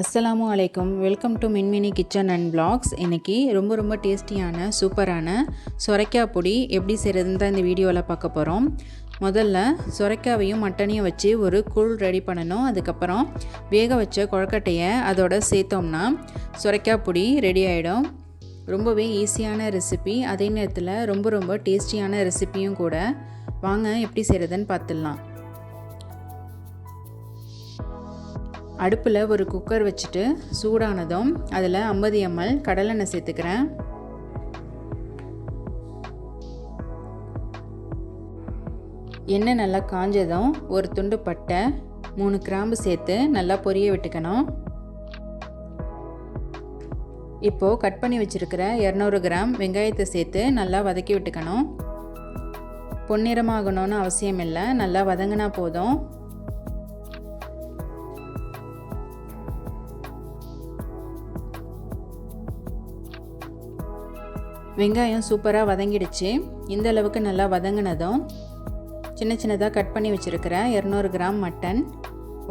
அஸ்ஸலாமு அலைக்கும். Welcome to Minmini kitchen and blogs. இன்றைக்கி ரொம்ப ரொம்ப டேஸ்டியான சூப்பரான சொரைக்காய் பொடி எப்படி செய்கிறதுன்னு தான் இந்த வீடியோவில் பார்க்க போகிறோம் முதல்ல சொரைக்காவையும் மட்டனையும் வச்சு ஒரு கூழ் ரெடி பண்ணணும். அதுக்கப்புறம் வேக வச்ச கொழக்கட்டையை அதோட சேர்த்தோம்னா சொரைக்காய் பொடி ரெடி ஆகிடும் ரொம்பவே ஈஸியான ரெசிபி அதே நேரத்தில் ரொம்ப ரொம்ப டேஸ்டியான ரெசிப்பியும் கூட. வாங்க எப்படி செய்கிறதுன்னு பார்த்துடலாம். அடுப்பில் ஒரு குக்கர் வச்சுட்டு சூடானதும் அதில் ஐம்பது எம்எல் கடலெண்ணெய் சேர்த்துக்கிறேன். எண்ணெய் நல்லா காஞ்சதும் ஒரு துண்டு பட்டை மூணு கிராம்பு சேர்த்து நல்லா பொரிய விட்டுக்கணும். இப்போது கட் பண்ணி வச்சுருக்கிற இரநூறு கிராம் வெங்காயத்தை சேர்த்து நல்லா வதக்கி விட்டுக்கணும். பொன்னிறமாகணும்னு அவசியம் இல்லை நல்லா வதங்கினா போதும். வெங்காயம் சூப்பராக வதங்கிடுச்சு. இந்த அளவுக்கு நல்லா வதங்கினதும் சின்ன சின்னதாக கட் பண்ணி வச்சுருக்கிற இரநூறு கிராம் மட்டன்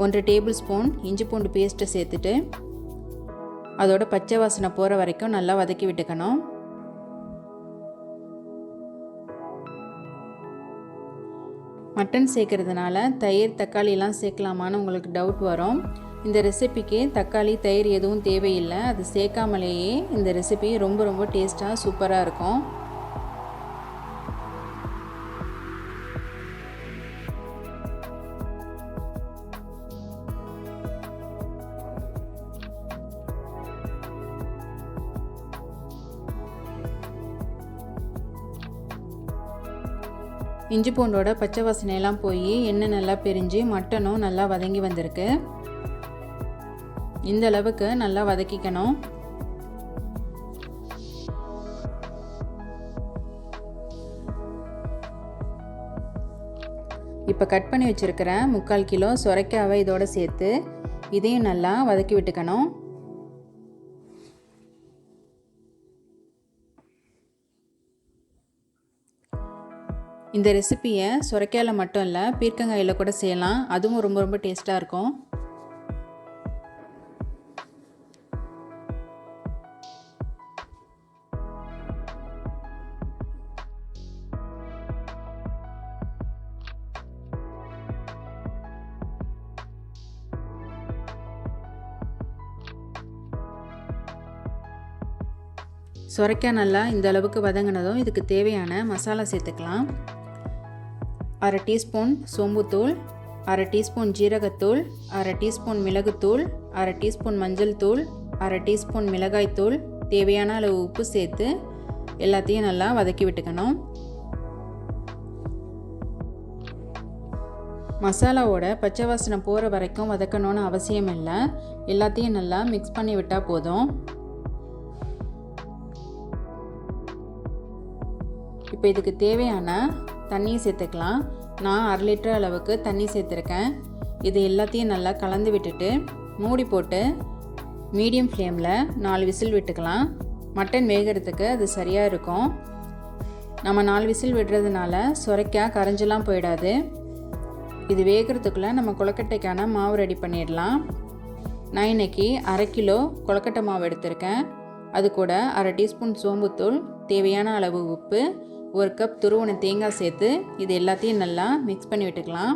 ஒன்றரை டேபிள் ஸ்பூன் இஞ்சி பூண்டு பேஸ்ட்டை சேர்த்துட்டு அதோட பச்சை வாசனை போகிற வரைக்கும் நல்லா வதக்கி விட்டுக்கணும். மட்டன் சேர்க்கறதுனால தயிர் தக்காளிலாம் சேர்க்கலாமான்னு உங்களுக்கு டவுட் வரும். இந்த ரெசிபிக்கு தக்காளி தயிர் எதுவும் தேவையில்லை. அது சேர்க்காமலேயே இந்த ரெசிபி ரொம்ப ரொம்ப டேஸ்ட்டாக சூப்பராக இருக்கும். இஞ்சி பூண்டோட பச்சை வாசனையெல்லாம் போய் எண்ணெய் நல்லா பிரிஞ்சு மட்டனும் நல்லா வதங்கி வந்திருக்கு. இந்த அளவுக்கு நல்லா வதக்கிக்கணும். இப்போ கட் பண்ணி வச்சுருக்கிற முக்கால் கிலோ சுரைக்காவை இதோட சேர்த்து இதையும் நல்லா வதக்கி விட்டுக்கணும். இந்த ரெசிப்பியை சுரைக்காயில் மட்டும் இல்லை பீர்க்கங்காயில் கூட செய்யலாம். அதுவும் ரொம்ப ரொம்ப டேஸ்ட்டாக இருக்கும். சுரைக்காய் நல்லா இந்த அளவுக்கு வதங்கினதும் இதுக்கு தேவையான மசாலா சேர்த்துக்கலாம். அரை டீஸ்பூன் சோம்புத்தூள் அரை டீஸ்பூன் ஜீரகத்தூள் அரை டீஸ்பூன் மிளகுத்தூள் அரை டீஸ்பூன் மஞ்சள் தூள் அரை டீஸ்பூன் மிளகாய்த்தூள் தேவையான அளவு உப்பு சேர்த்து எல்லாத்தையும் நல்லா வதக்கி விட்டுக்கணும். மசாலாவோட பச்சை வாசனை போகிற வரைக்கும் வதக்கணும்னு அவசியம் இல்லை. எல்லாத்தையும் நல்லா மிக்ஸ் பண்ணி விட்டால் போதும். இப்போ இதுக்கு தேவையான தண்ணியை சேர்த்துக்கலாம். நான் அரை லிட்டர் அளவுக்கு தண்ணி சேர்த்துருக்கேன். இது எல்லாத்தையும் நல்லா கலந்து விட்டுட்டு மூடி போட்டு மீடியம் ஃப்ளேமில் நாலு விசில் விட்டுக்கலாம். மட்டன் வேகிறதுக்கு அது சரியாக இருக்கும். நம்ம நாலு விசில் விடுறதுனால சுரைக்காய் கரைஞ்செல்லாம் போயிடாது. இது வேகிறதுக்குள்ளே நம்ம கொலக்கட்டைக்கான மாவு ரெடி பண்ணிடலாம். நான் இன்றைக்கி அரை கிலோ கொலக்கட்டை மாவு எடுத்திருக்கேன். அது கூட அரை டீஸ்பூன் சோம்புத்தூள் தேவையான அளவு உப்பு ஒரு கப் துருவன தேங்காய் சேர்த்து இது எல்லாத்தையும் நல்லா மிக்ஸ் பண்ணி விட்டுக்கலாம்.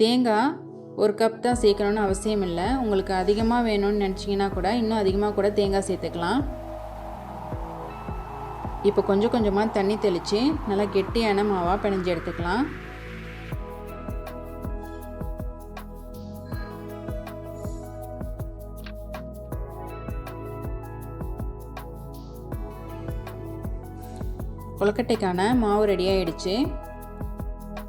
தேங்காய் ஒரு கப் தான் சேர்க்கணுன்னு அவசியம் இல்லை. உங்களுக்கு அதிகமாக வேணும்னு நினச்சிங்கன்னா கூட இன்னும் அதிகமாக கூட தேங்காய் சேர்த்துக்கலாம். இப்போ கொஞ்சம் கொஞ்சமாக தண்ணி தெளித்து நல்லா கெட்டியான மாவாக பிணைஞ்சு எடுத்துக்கலாம். கொலக்கட்டைக்கான மாவு ரெடி ஆகிடுச்சு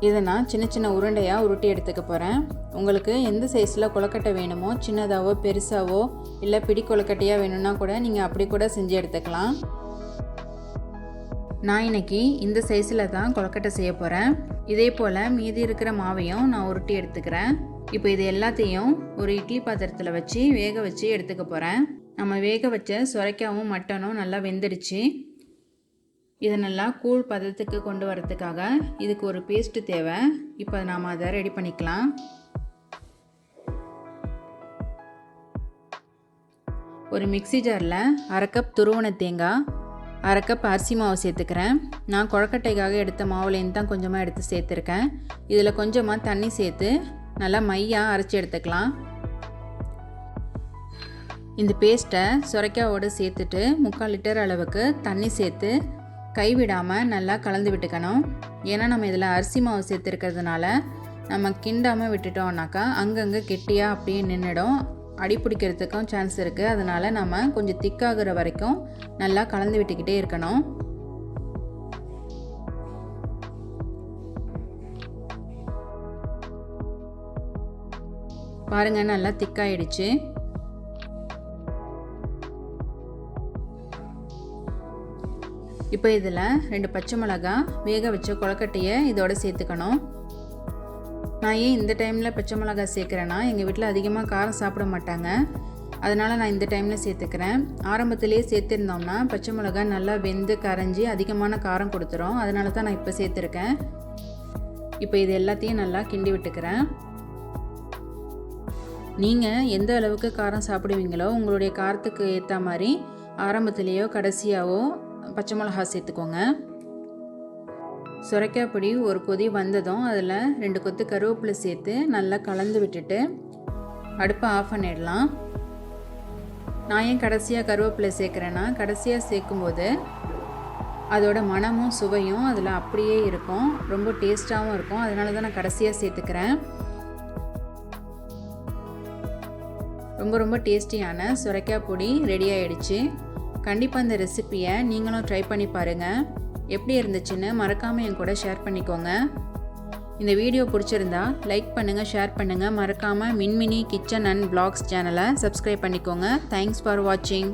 இதை நான் சின்ன சின்ன உருண்டையாக உருட்டி எடுத்துக்க போகிறேன் உங்களுக்கு எந்த சைஸில் கொலக்கட்டை வேணுமோ சின்னதாகவோ பெருசாகவோ இல்லை பிடி கொலக்கட்டையாக வேணும்னா கூட நீங்கள் அப்படி கூட செஞ்சு எடுத்துக்கலாம். நான் இன்னைக்கு இந்த சைஸில் தான் கொலக்கட்டை செய்ய போகிறேன் இதே போல் மீதி இருக்கிற மாவையும் நான் உருட்டி எடுத்துக்கிறேன். இப்போ இது எல்லாத்தையும் ஒரு இட்லி பாத்திரத்தில் வச்சு வேக வச்சு எடுத்துக்க போகிறேன் நம்ம வேக வச்ச சுரைக்காவும் மட்டனும் நல்லா வெந்துடுச்சு. இதை நல்லா கூழ் பதத்துக்கு கொண்டு வரதுக்காக இதுக்கு ஒரு பேஸ்ட்டு தேவை. இப்போ நாம் அதை ரெடி பண்ணிக்கலாம். ஒரு மிக்சி ஜாரில் அரை கப் துருவன தேங்காய் அரை கப் அரிசி மாவு சேர்த்துக்கிறேன். நான் குழக்கட்டைக்காக எடுத்த மாவுலேருந்து தான் கொஞ்சமாக எடுத்து சேர்த்துருக்கேன். இதில் கொஞ்சமாக தண்ணி சேர்த்து நல்லா மையாக அரைச்சி எடுத்துக்கலாம். இந்த பேஸ்ட்டை சுரைக்காவோடு சேர்த்துட்டு முக்கால் லிட்டர் அளவுக்கு தண்ணி சேர்த்து கைவிடாமல் நல்லா கலந்து விட்டுக்கணும். ஏன்னா நம்ம இதில் அரிசி மாவு சேர்த்துருக்கிறதுனால நம்ம கிண்டாமல் விட்டுட்டோம்னாக்கா அங்கங்கே கெட்டியாக அப்படியே நின்றுடும் அடி பிடிக்கிறதுக்கும் சான்ஸ் இருக்குது அதனால் நம்ம கொஞ்சம் திக்காகிற வரைக்கும் நல்லா கலந்து விட்டுக்கிட்டே இருக்கணும். பாருங்கள் நல்லா திக்காயிடுச்சு. இப்போ இதில் ரெண்டு பச்சை மிளகா வேக வச்ச கொழக்கட்டையை இதோட சேர்த்துக்கணும். நான் ஏன் இந்த டைமில் பச்சை மிளகா சேர்க்குறேன்னா எங்கள் வீட்டில் அதிகமாக காரம் சாப்பிட மாட்டாங்க. அதனால் நான் இந்த டைமில் சேர்த்துக்கிறேன். ஆரம்பத்திலே சேர்த்துருந்தோம்னா பச்சை மிளகா நல்லா வெந்து கரைஞ்சி அதிகமான காரம் கொடுத்துரும். அதனால தான் நான் இப்போ சேர்த்துருக்கேன். இப்போ இது எல்லாத்தையும் நல்லா கிண்டி விட்டுக்கிறேன். நீங்கள் எந்த அளவுக்கு காரம் சாப்பிடுவீங்களோ உங்களுடைய காரத்துக்கு ஏற்ற மாதிரி ஆரம்பத்துலேயோ கடைசியாவோ பச்சை மிளகா சேர்த்துக்கோங்க. சுரைக்காய் பொடி ஒரு கொதி வந்ததும் அதில் ரெண்டு கொத்து கருவேப்பிலை சேர்த்து நல்லா கலந்து விட்டுட்டு அடுப்பை ஆஃப் பண்ணிடலாம். நான் ஏன் கடைசியாக கருவேப்பிலை சேர்க்குறேன்னா கடைசியாக சேர்க்கும்போது அதோட மனமும் சுவையும் அதில் அப்படியே இருக்கும். ரொம்ப டேஸ்ட்டாகவும் இருக்கும். அதனால தான் நான் கடைசியாக சேர்த்துக்கிறேன். ரொம்ப ரொம்ப டேஸ்டியான சுரைக்காய் பொடி ரெடி ஆகிடுச்சு கண்டிப்பாக இந்த ரெசிப்பியை நீங்களும் ட்ரை பண்ணி பாருங்கள் எப்படி இருந்துச்சுன்னு மறக்காமல் என் கூட ஷேர் பண்ணிக்கோங்க. இந்த வீடியோ பிடிச்சிருந்தா லைக் பண்ணுங்கள் ஷேர் பண்ணுங்கள் மறக்காமல் மின்மினி கிச்சன் அண்ட் பிளாக்ஸ் சேனலை சப்ஸ்கிரைப் பண்ணிக்கோங்க. தேங்க்ஸ் ஃபார் வாட்சிங்